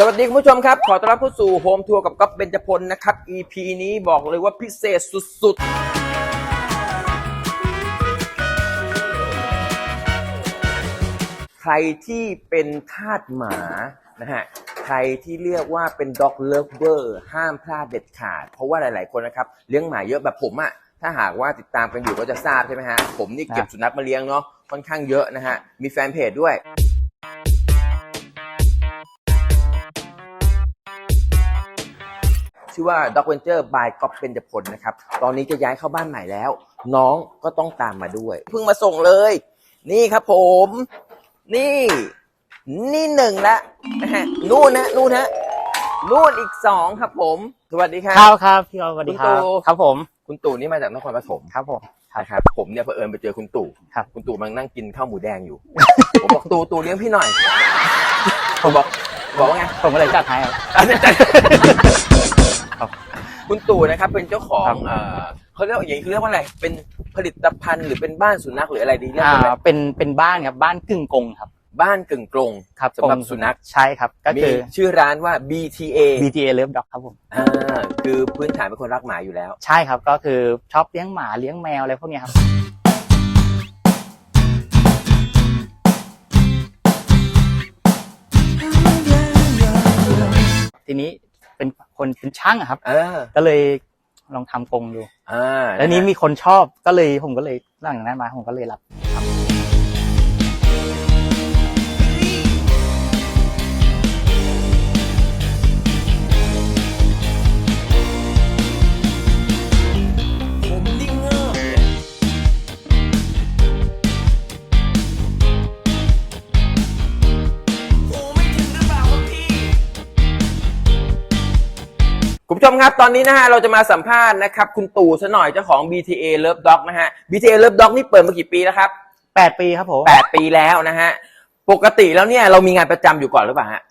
สวัสดีคุณผู้ชมครับ ขอต้อนรับเข้าสู่โฮมทัวร์กับก๊อฟเบญจพลนะครับ EP นี้บอกเลยว่าพิเศษสุดๆ ใครที่เป็นทาสหมานะฮะใครที่เรียกว่าเป็นด็อกเลิฟเวอร์ห้ามพลาดเด็ดขาด เพราะว่าหลายๆคนนะครับ เลี้ยงหมาเยอะแบบผมอะถ้าหากว่าติดตามกันอยู่ก็จะทราบใช่ไหมฮะ ผมนี่เก็บสุนัขมาเลี้ยงเนาะค่อนข้างเยอะนะฮะมีแฟนเพจด้วย ชื่อว่า Dog Venture by ก๊อฟเบญจพลนะครับ ตอนนี้จะย้ายเข้าบ้านใหม่แล้ว น้องก็ต้องตามมาด้วย เพิ่งมาส่งเลย นี่ครับผม นี่ นี่หนึ่งละนะฮะนู่นนะนู่นฮะนู่นอีกสองครับผม สวัสดีครัครับ บครับพี่ออสวัสดีคคุณตู่รับครับผม คุณตู่นี่มาจากนครปฐมครับผมครับนะครับผมเนี่ยเผอิญไปเจอคุณตู่ครับ คุณตู่กำลังนั่งกินข้าวหมูแดงอยู่ ผมบอกตู่ตู่เลี้ยงพี่หน่อยผมบอกบอกว่าไงผมก็เลยจัดให้ครับอาจารย์ ครับคุณตู่นะครับเป็นเจ้าของครับเอ่อเขาเรียกว่าอย่างนี้คือเรียกว่าอะไร เป็นผลิตภัณฑ์หรือเป็นบ้านสุนัขหรืออะไรดีเรียกอ่าว่าอะไรเป็นเป็นบ้านครับบ้านกึ่งกงครับบ้านกึ่งกรงครับสำหรับกงสุนัขใช่ครับ ก็มีคือ ชื่อร้านว่า BTA BTA Love Dog ครับผม อ่าคือพื้นฐานเป็นคนรักหมาอยู่แล้ว ใช่ครับก็คือชอบเลี้ยงหมาเลี้ยงแมวอะไรพวกเนี้ยครับ ทีนี้ เป็นคนเป็นช่างอะครับ เออก็เลยลองทำกรงดู อ่าแล้วนี้มีคนชอบก็เลยผมก็เลยหลังจากนั้นมาผมก็เลยรับ มครับ ตอนนี้นะฮะเราจะมาสัมภาษณ์นะครับ คุณตู่ซะหน่อยเจ้าของ BTA Love Dog นะฮะ BTA Love Dog นี่เปิดมากี่ปีแล้วครับแปดปีครับผมแปดปีแล้วนะฮะ ปกติแล้วเนี่ยเรามีงานประจำอยู่ก่อนหรือเปล่าฮะ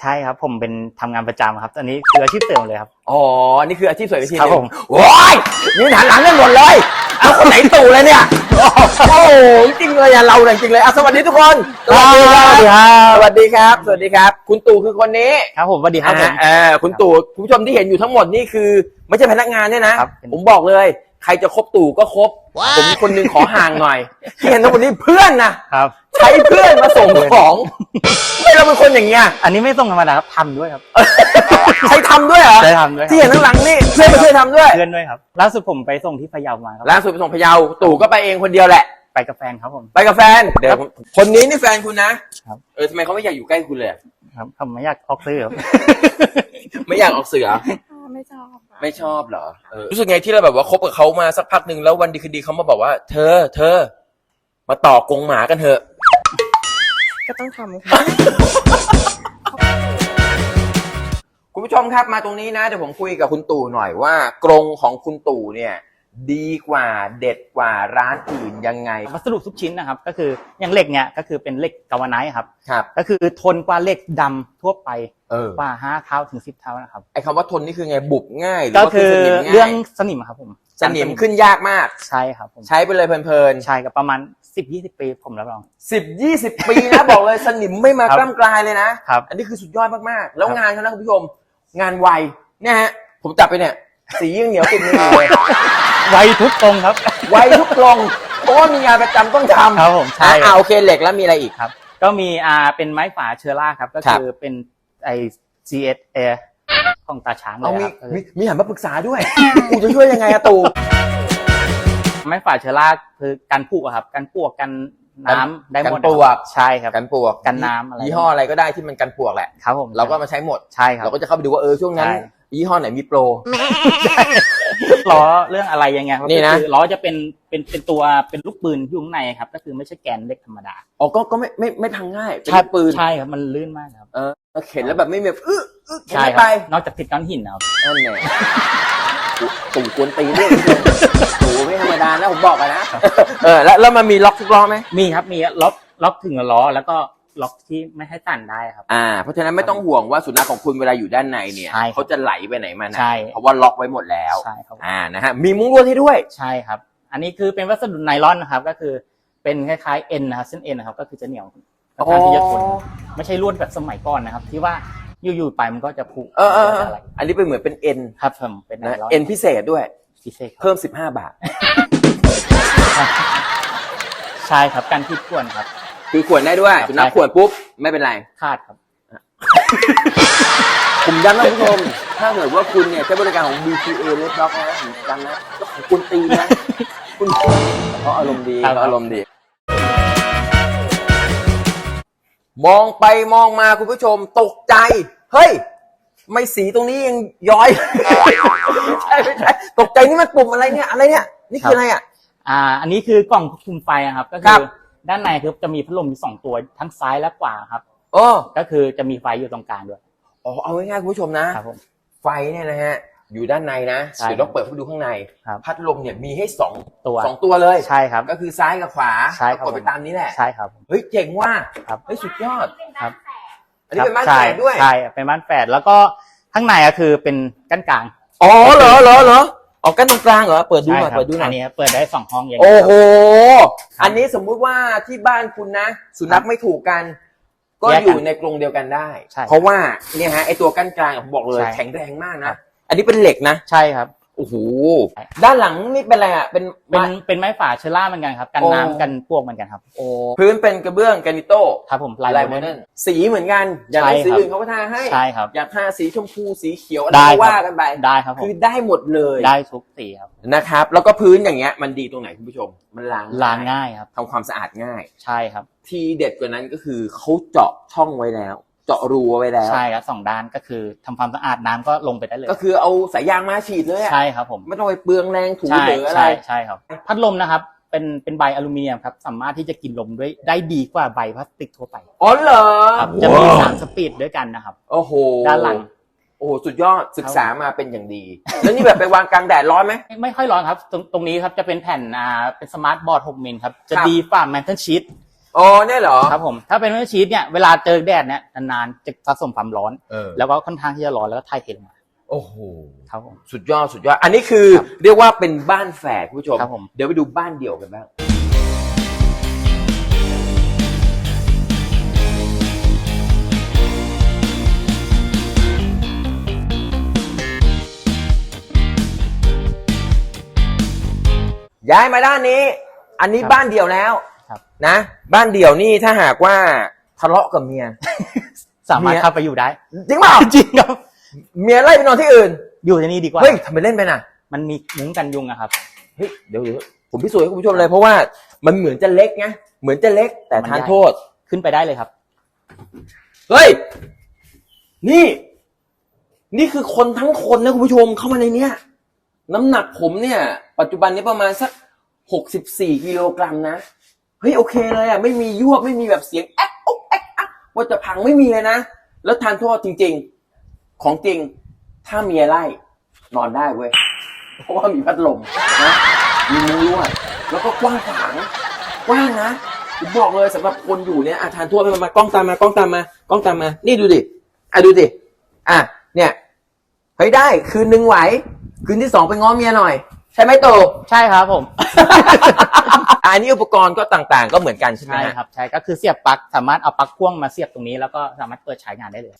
ใช่ครับ ผมเป็นทำงานประจำครับตอนนี้คืออาชีพเสริมเลยครับ อ๋อ นี่คืออาชีพสวยอาชีพหครับนึ่ผงมโอ้ยยืนหันหลังกันหมดเลย เอาคนไหนตู่เลยเนี่ย โอ้โหจริงเลยอะเราเนี่ยจริงเลยอะสวัสดีทุกคนสวัสดีครับ สวัสดีครับ สวัสดีครับ คุณตู่คือคนนี้ครับผมสวัสดีครับผม อ่าเออคุณตู่คุณผู้ชมที่เห็นอยู่ทั้งหมดนี่คือ ไม่ใช่พนักงานเนี่ยนะ ครับ ผมบอกเลย ใครจะคบตู่ก็คบ ผมมีคนหนึงขอห่างหน่อยที่เห็นทั้งหมดนี้เพื่อนนะ ครับ ใช้เพื่อนมาส่งของไม่เราเป็นคนอย่างเงี้ยอันนี้ไม่ส่งธรรมดาครับทำด้วยครับใช้ทำด้วยเหรอ ได้ทำด้วยครับที่เห็นข้างหลังนี่เพื่อนมาช่วยทำด้วย เพื่อนด้วยครับล่าสุดผมไปส่งที่พะเยามาครับล่าสุดไปส่งพะเยาตู่ก็ไปเองคนเดียวแหละ ไปกับแฟนครับผม ไปกับแฟน เดี๋ยวผมคนนี้นี่แฟนคุณนะครับ เออทำไมเขาไม่อยากอยู่ใกล้คุณเลยอะครับผมไม่อยากออกซื้อครับ ไม่อยากออกเสือไม่ชอบค่ะไม่ชอบเหรอเออรู้สึกไงที่เราแบบว่าคบกับเขามาสักพักหนึ่งแล้ววันดีคืนดีเขามาบอกว่า เธอ เธอ มาต่อกรงหมากันเถอะ ก็ต้องทำค่ะ คุณผู้ชมครับมาตรงนี้นะเดี๋ยวผมคุยกับคุณตู่หน่อยว่ากรงของคุณตู่เนี่ย ดีกว่าเด็ดกว่าร้านอื่นยังไง วัสดุทุกชิ้นนะครับ ก็คืออย่างเหล็กเนี่ยก็คือเป็นเหล็กกาวาไนท์ครับ ครับ ก็คือทนกว่าเหล็กดำทั่วไปเออกว่าห้าเท่าถึงสิบเท่านะครับ ไอ้คำว่าทนนี่คือไงบุบง่ายหรืก็ว่าคือสนิมง่ายเรื่องสนิมครับผมสนิมขึ้นยากมาก ใช่ครับผมใช้ไปเลยเพลินๆใช่กับประมาณสิบยี่สิบปีผมรับรองสิบยี่สิบปีนะ บอกเลยสนิมไม่มาครับ กล้ำกลายเลยนะ ครับ อันนี้คือสุดยอดมากๆ แล้วครับ งานเขานะคุณผู้ชม งานไวเนี่ยฮะ ผมจับไปเนี่ย สียังเหนียวติดมืออยู่เลย ไวทุกตรงครับ ไวทุกกลงเพราะว่ามีงานประจำต้องทำครับผมใช่ อะอ่าโอเคเหล็กแล้วมีอะไรอีก ครับก็มีอ่าเป็นไม้ฝาเชอร่าครับ ก็ครับคือเป็นไอ CS Air ของตาช้างเลเอายมีครับเออมีมีหันมาปรึกษาด้วย กูจะช่วยยังไงอะตู ไม้ฝาเชอร่าคือกันผุอะครับกันปวกกันน้ำได้หมดกันปวก ใช่ครับ กันปลวกกันน้ำอะไร ยี่ห้ออะไรก็ได้ที่มันกันปลวกแหละ ครับผมเราก็มาใช้หมด ใช่ครับ เราก็จะเข้าไปดูว่าเออช่วงนั้น ใช่ ยี่ห้อไหนมีโปร ล้อเรื่องอะไรยังไงครับนี่นะ ก็คือล้อจะเป็นเป็นเป็นตัวเป็นลูกปืนอยู่ข้างในครับ ก็คือไม่ใช่แกนเล็กธรรมดาอ๋อก็ก็ไม่ไม่ไม่พังง่ายเป็นใช่ปืนใช่ครับมันลื่นมากครับเออเข็นแล้วแบบไม่แบบอื้ออื้อเข็นใช่ไม่ครัไปบนอกจากติดก้อนหินนะครับนั่นแหละตู่กวนตีนด้วยตู่ไม่ธรรมดานะผมบอกกันนะ เออแล้วแล้วมันมีล็อกทุกล้อไหม มีครับมีล็อกล็อกถึงล้อแล้วก็ ล็อกที่ไม่ให้สั่นได้ครับ อ่า เพราะฉะนั้นไม่ต้องห่วงว่าสุนัขของคุณเวลาอยู่ด้านในเนี่ยใช่ครับเขาจะไหลไปไหนมาไหนใช่ เพราะว่าล็อกไว้หมดแล้ว ใช่ครับอ่านะฮะมีมุ้งลวดให้ด้วย ใช่ครับ อันนี้คือเป็นวัสดุไนลอนนะครับ ก็คือเป็นคล้ายๆเอ็นนะครับเส้นเอ็นนะครับก็คือจะเหนียวค่อนข้างที่จะทนไม่ใช่ลวดแบบสมัยก่อนนะครับ ที่ว่าอยู่ๆไปมันก็จะผุเออเออเอออะไรอันนี้เป็นเหมือนเป็นเอ็นครับผมเป็นนะไอรอนเอ็นพิเศษด้วย พิเศษครับเพิ่มสิบห้าบาท ใช่ครับการที่กวนครับ คือขวนได้ด้วยครับสุนัขใช่ขวนปุ๊บไม่เป็นไร คาดครับ ผมย้ำนะคุณผู้ชม ถ้าเกิดว่าคุณเนี่ยใช้บริการของ BTA รถด็อกนะผมย้ำนะก็ของคุณตีนะ คุณเขาอารมณ์ดีครับ เขาอารมณ์ดี มองไปมองมาคุณผู้ชมตกใจ เฮ้ย ไม่สีตรงนี้ยังย้อย ไม่ใช่ไม่ใช่ตกใจนี่มันปุ่มอะไรเนี่ย อะไรเนี่ย นี่คืออะไรอะ อ่า อันนี้คือกล่องควบคุมไฟอะครับ ก็ครัคือบ ด้านในคือจะมีพัดลมอยู่สองตัวทั้งซ้ายและขวาครับ โอ้ก็คือจะมีไฟอยู่ตรงกลางด้วยอ๋อเอาง่ายๆคุณผู้ชมนะ ครับผม ไฟเนี่ยนะฮะ อยู่ด้านในนะใช่เดี๋ยวต้องเปิดให้ดูข้างใน ครับพัดลมเนี่ยมีให้สองตัว สองตัวเลย ใช่ครับ ก็คือซ้ายกับขวาใช่ครับ กดไปตามนี้แหละ ใช่ครับผม เฮ้ยเจ๋งว่ะ ครับ เฮ้ยสุดยอด ครับ อันนี้เป็นบ้านใช่แฝดด้วยใช่เป็นบ้านแฝดแล้วก็ข้างในก็คือเป็นกั้นกลาง อ๋อเหรอเหรอเหรอ ออกกันตรงกลางเหรอเปิดดูหน่อยใช่ครับเปิดดูหน่อัอยนนี้เปิดได้สองห้องอย่างโอ้นี้โหครับอันนี้สมมุติว่าที่บ้านคุณนะ สุนัขไม่ถูกกัน ก็แยกกันอยู่ในกรงเดียวกันได้ใช่เพราะว่าเนี่ยฮะไอตัวกั้นกลางผมบอกเลยใช่แข็งแรงมากครันะบอันนี้เป็นเหล็กนะ ใช่ครับ โอ้โหด้านหลังนี่เป็นอะไรอะเป็นเป็นไม้เป็นไม้ฝาเชอร่าเหมือนกันครับกันโอ้น้ำกันพวกเหมือนกันครับ โอ้พื้นเป็นกระเบื้องแกรนิโต้ครับผมลายลายโมโมเดิเดิร์ร์นนสีเหมือนกัน อย่างใช่ไรสีครับอื่นเขาก็ทาให้ใช่ครับอยากทาสีชมพูสีเขียวอะไรได้ก็ครับว่ากันไปได้ครับผมคือได้หมดเลยได้ทุกสีครับนะครับ แล้วก็พื้นอย่างเงี้ยมันดีตรงไหนคุณผู้ชม มันล้างล้างง่ายครับทำความสะอาดง่าย ใช่ครับ ทีเด็ดกว่านั้นก็คือเขาเจาะช่องไว้แล้ว เจาะรูเอาไว้แล้ว ใช่ครับสองด้านก็คือทำความสะอาดน้ำก็ลงไปได้เลยก็คือเอาสายยางมาฉีดเลยอะใช่ครับผมไม่ต้องไปเปลืองแรงถูใช่หรืออะไร ใช่ใช่ครับ พัดลมนะครับ เป็นเป็นใบอลูมิเนียมครับ สามารถที่จะกินลมด้วยได้ดีกว่าใบพลาสติกทั่วไปอ๋อเหรอครับจะมีสามสปีดด้วยกันนะครับ โอ้โหด้านหลัง โอ้โหสุดยอดศึกษามาเป็นอย่างดี แล้วนี่แบบไปวางกลางแดดร้อนไหม ไม่ไม่ค่อยร้อนครับ ตรงตรงนี้ครับจะเป็นแผ่นอ่าเป็นสมาร์ทบอร์ด 6 มิลครับ จะครับ ดีกว่าแมนเทนชีต อ๋อเนี่ยเหรอครับผมถ้าเป็นแมนเทนชีตเนี่ยเวลาเจอแดดเนี่ยนานๆจะสะสมความร้อน เออแล้วก็ค่อนข้างที่จะร้อนแล้วก็ถ่ายเทลงมาโอ้โหครับผม สุดยอดสุดยอด อันนี้คือครับเรียกว่าเป็นบ้านแฝดคุณผู้ชม ครับผม เดี๋ยวไปดูบ้านเดี่ยวกันบ้างย้ายมาด้านนี้ อันนี้ครับ บ้านเดี่ยวแล้วครับ นะ บ้านเดี่ยวนี่ถ้าหากว่าทะเลาะกับเมีย สามารถเมียเข้าไปอยู่ได้ จริงเปล่าจริงครับ เมียไล่ไปนอนที่อื่น อยู่ที่นี่ดีกว่า เฮ้ยทำไมเล่นไปน่ะ มันมีมุ้งกันยุงอะครับ เฮ้ยเดี๋ยวเดี๋ยวผมพิสูจน์ให้คุณผู้ชมเลยเพราะว่ามันเหมือนจะเล็กไงเหมือนจะเล็กแต่มันทานใหญ่โทษขึ้นไปได้เลยครับ เฮ้ย นี่ นี่คือคนทั้งคนนะคุณผู้ชมเข้ามาในเนี้ย น้ำหนักผมเนี่ย ปัจจุบันนี้ประมาณสักหกสิบสี่กิโลกรัมนะ เฮ้ยโอเคเลยอะไม่มียวบไม่มีแบบเสียงแอ๊กอ๊กแอ๊กอ๊กว่าจะพังไม่มีเลยนะ แล้วทานโทษจริง ๆ ของจริง ถ้าเมียไล่นอนได้เว้ย เพราะว่ามีพัดลมนะมีมุ้งลวดแล้วก็กว้างขวางกว้างนะผมบอกเลยสำหรับคนอยู่เนี่ยอาทานโทษมามากล้องตามมากล้องตามมากล้องตามมา นี่ดูดิอะดูดิอะเนี่ยเฮ้ยได้ คืนหนึ่งไหว คืนที่สองไปง้อเมียหน่อย ช่ไหมโตใช่ครับผม อันนี้อุปกรณ์ก็ต่างๆ ก็เหมือนกันใช่ไหมใช่ฮะครับใช่ก็คือเสียบปลั๊กสามารถเอาปลั๊กพ่วงมาเสียบตรงนี้แล้วก็สามารถเปิดใช้งานได้เลย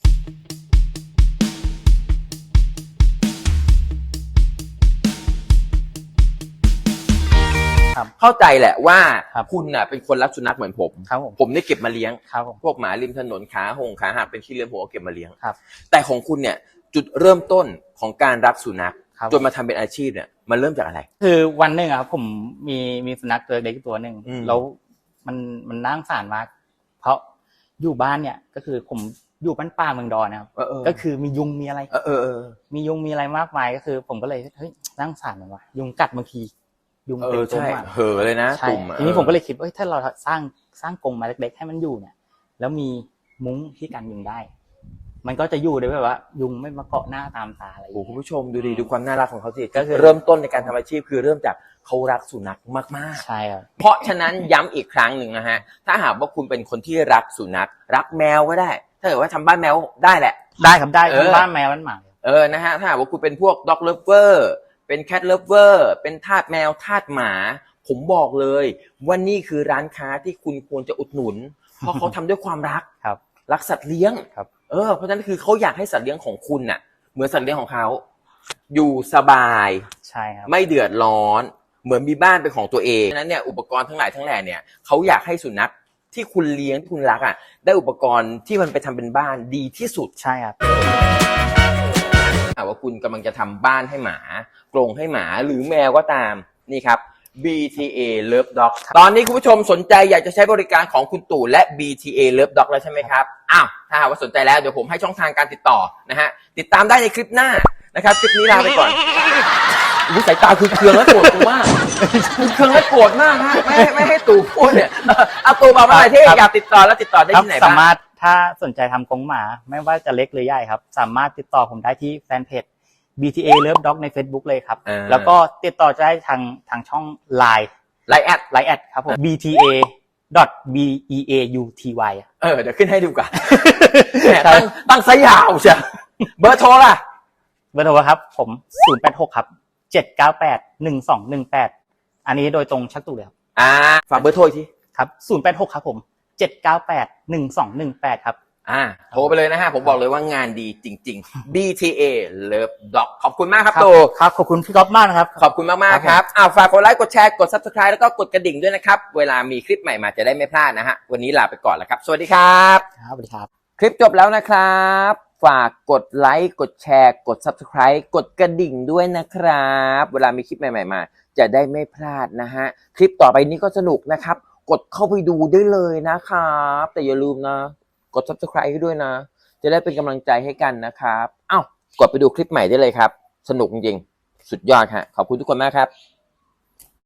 เข้าใจแหละว่าครับคุณน่ะเป็นคนรักสุนัขเหมือนผมครับผมผมได้เก็บมาเลี้ยงครับผมพวกหมาริมถนนขาหงขาหักเป็นขี้เลือนหัวเก็บมาเลี้ยงครับ แต่ของคุณเนี่ยจุดเริ่มต้นของการรักสุนัข ครับจนมาทำเป็นอาชีพเนี่ยมันเริ่มจากอะไร คือวันหนึ่งอะครับผมมีมีสุนัขตัวเล็กตัวหนึ่งอืม แล้วมันมันน่าสงสารมาก เพราะอยู่บ้านเนี่ย ก็คือผมอยู่บ้านป่าเมืองดอนนะครับ เออเออก็คือมียุงมีอะไร เออเออเออ มียุงมีอะไรมากมายก็คือ ผมก็เลยเฮ้ยน่าสงสารมันว่ะยุงกัดบางที ยุงเอเต็อมตัวใช่ มาก เหอะเลยนะใช่ตุ่มอะทีนี้ผมก็เลยคิดว่าเฮ้ยถ้าเราสร้างสร้างกรงมาเล็กๆให้มันอยู่เนี่ย แล้วมีมุ้งที่กันยุงได้ มันก็จะอยู่โดยแบบว่า ยุงไม่มาเกาะหน้าตามตาอะไรอย่างโอ้โหเงี้ยคุณผู้ชมดูดีดูความน่ารักของเขาสิก็คือ เริ่มต้นในการทำอาชีพคือเริ่มจากเขารักสุนัขมากใช่ครับๆเพราะฉะนั้นย้ำอีกครั้งหนึ่งนะฮะ ถ้าหากว่าคุณเป็นคนที่รักสุนัข รักแมวก็ได้ ถ้าเกิดว่าทำบ้านแมวได้แหละ ได้ครับได้เออทั้งบ้านแมวบ้านหมาเออ นะฮะ ถ้าหากว่าคุณเป็นพวก dog lover เป็น cat lover เป็นทาสแมวทาสหมา ผมบอกเลยว่านี่คือร้านค้าที่คุณควรจะอุดหนุน เพราะเขาทำด้วยความรัก ครับ รักสัตว์เลี้ยง ครับ เออเพราะฉะนั้นคือเขาอยากให้สัตว์เลี้ยงของคุณน่ะ เหมือนสัตว์เลี้ยงของเขาอยู่สบายใช่ครับไม่เดือดร้อน เหมือนมีบ้านเป็นของตัวเองฉะนั้นเนี่ยอุปกรณ์ทั้งหลายทั้งแหล่เนี่ยเขาอยากให้สุนัขที่คุณเลี้ยงที่คุณรักอะได้อุปกรณ์ที่มันไปทำเป็นบ้านดีที่สุดใช่ครับหากว่าคุณกำลังจะทำบ้านให้หมากรงให้หมาหรือแมวก็ตามนี่ครับ BTA Love Dog ตอนนี้คุณผู้ชมสนใจอยากจะใช้บริการของคุณตู่และ BTA Love Dog แล้วใช่ไหมครับ อ้าว ถ้าหากว่าสนใจแล้วเดี๋ยวผมให้ช่องทางการติดต่อนะฮะ ติดตามได้ในคลิปหน้านะครับ คลิปนี้ลาไปก่อนอุ้ยสายตาคือเคืองและโกรธกูมากคือเคืองและโกรธมากฮะ ไม่ให้ไม่ให้ตู่พูดเนี่ยเอาตู่บอกมาหน่อยที่ครับอยากติดต่อแล้วติดต่อได้ครับที่ไหนสาบ้างมารถถ้าสนใจทำกรงหมา ไม่ว่าจะเล็กหรือใหญ่ครับ สามารถติดต่อผมได้ที่แฟนเพจ BTA Love Dog ใน Facebook เลยครับ อ่า แล้วก็ติดต่อได้ทางทางช่อง Line ไลน์แอด Line แอดครับผม BTA dot B E A U T Y เออเดี๋ยวขึ้นให้ดูกันแหมใช่ตั้งตั้งซะยาวเชียวเบอร์โทรล่ะ เบอร์โทรครับผม 086 ครับ 798 1218 อันนี้โดยตรงชักตู่เลยครับอ่า ฝากเบอร์โทรอีกที ครับ 086 ครับผม 798 1218 ครับ อ่าโทรไปเลยนะฮะ ผมบอกเลยว่างานดีจริง ๆ BTA Love Dog ขอบคุณมากครับครับโตครับขอบคุณพี่ก๊อฟมากนะครับ ขอบคุณมาก ๆ ครับอ่าฝากกดไลค์กดแชร์กด Subscribe แล้วก็กดกระดิ่งด้วยนะครับ เวลามีคลิปใหม่มาจะได้ไม่พลาดนะฮะ วันนี้ลาไปก่อนแล้วครับ สวัสดีครับครับสวัสดีครับ คลิปจบแล้วนะครับ ฝากกดไลค์กดแชร์ กด Subscribe กดกระดิ่งด้วยนะครับ เวลามีคลิปใหม่ ๆ มา จะได้ไม่พลาดนะฮะคลิปต่อไปนี้ก็สนุกนะครับ กดเข้าไปดูได้เลยนะครับ แต่อย่าลืมนะ กด Subscribe ให้ด้วยนะ จะได้เป็นกำลังใจให้กันนะครับ เอ้ากดไปดูคลิปใหม่ได้เลยครับ สนุกจริง สุดยอดฮะขอบคุณทุกคนมากครับ